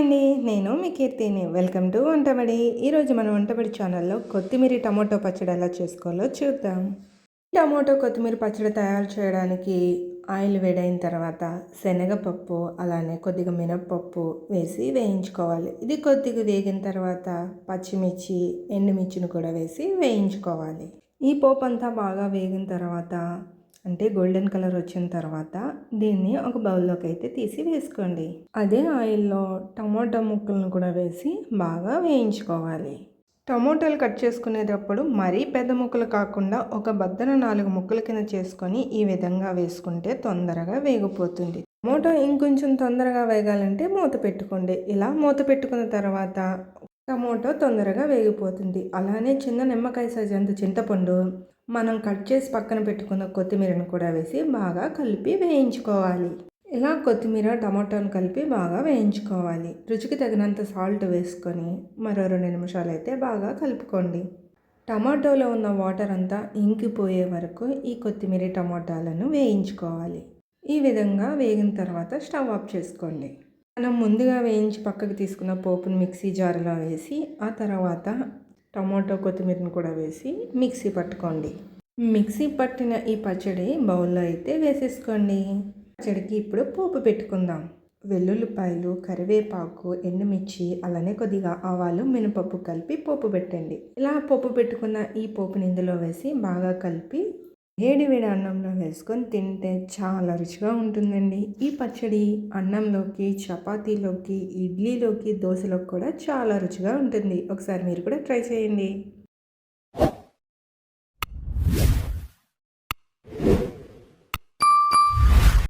అండి నేను మీ కీర్తిని. Welcome to Vantabadi. ఈరోజు మన వంటబడి ఛానల్లో కొత్తిమీర టమాటో పచ్చడి ఎలా చేసుకోవాలో చూద్దాం. టమాటో కొత్తిమీర పచ్చడి తయారు చేయడానికి ఆయిల్ వేడైన తర్వాత శనగపప్పు అలానే కొద్దిగా మినప్పప్పు వేసి వేయించుకోవాలి. ఇది కొద్దిగా వేగిన తర్వాత పచ్చిమిర్చి ఎండుమిర్చిని కూడా వేసి వేయించుకోవాలి. ఈ పోపు అంతా బాగా వేగిన తర్వాత అంటే గోల్డెన్ కలర్ వచ్చిన తర్వాత దీన్ని ఒక బౌల్లోకి అయితే తీసి వేసుకోండి. అదే ఆయిల్లో టమోటా ముక్కలను కూడా వేసి బాగా వేయించుకోవాలి. టమోటాలు కట్ చేసుకునేటప్పుడు మరీ పెద్ద ముక్కలు కాకుండా ఒక బద్దన నాలుగు ముక్కల కింద చేసుకొని ఈ విధంగా వేసుకుంటే తొందరగా వేగిపోతుంది. టమోటా ఇంకొంచెం తొందరగా వేగాలంటే మూత పెట్టుకోండి. ఇలా మూత పెట్టుకున్న తర్వాత టమోటో తొందరగా వేగిపోతుంది. అలానే చిన్న నిమ్మకాయ సైజు అంత చింతపండు మనం కట్ చేసి పక్కన పెట్టుకున్న కొత్తిమీరను కూడా వేసి బాగా కలిపి వేయించుకోవాలి. ఇలా కొత్తిమీర టమాటోను కలిపి బాగా వేయించుకోవాలి. రుచికి తగినంత సాల్ట్ వేసుకొని మరో రెండు నిమిషాలు అయితే బాగా కలుపుకోండి. టమాటోలో ఉన్న వాటర్ అంతా ఇంకిపోయే వరకు ఈ కొత్తిమీర టమాటాలను వేయించుకోవాలి. ఈ విధంగా వేగిన తర్వాత స్టవ్ ఆఫ్ చేసుకోండి. మనం ముందుగా వేయించి పక్కకి తీసుకున్న పోపును మిక్సీ జార్లో వేసి ఆ తర్వాత టమాటో కొత్తిమీరని కూడా వేసి మిక్సీ పట్టుకోండి. మిక్సీ పట్టిన ఈ పచ్చడి బౌల్లో అయితే వేసేసుకోండి. పచ్చడికి ఇప్పుడు పోపు పెట్టుకుందాం. వెల్లుల్లిపాయలు కరివేపాకు ఎండుమిర్చి అలానే కొద్దిగా ఆవాలు మినపప్పు కలిపి పోపు పెట్టండి. ఇలా పోపు పెట్టుకున్న ఈ పోపుని ఇందులో వేసి బాగా కలిపి వేడి వేడి అన్నంలో వేసుకొని తింటే చాలా రుచిగా ఉంటుందండి. ఈ పచ్చడి అన్నంలోకి చపాతీలోకి ఇడ్లీలోకి దోశలోకి కూడా చాలా రుచిగా ఉంటుంది. ఒకసారి మీరు కూడా ట్రై చేయండి.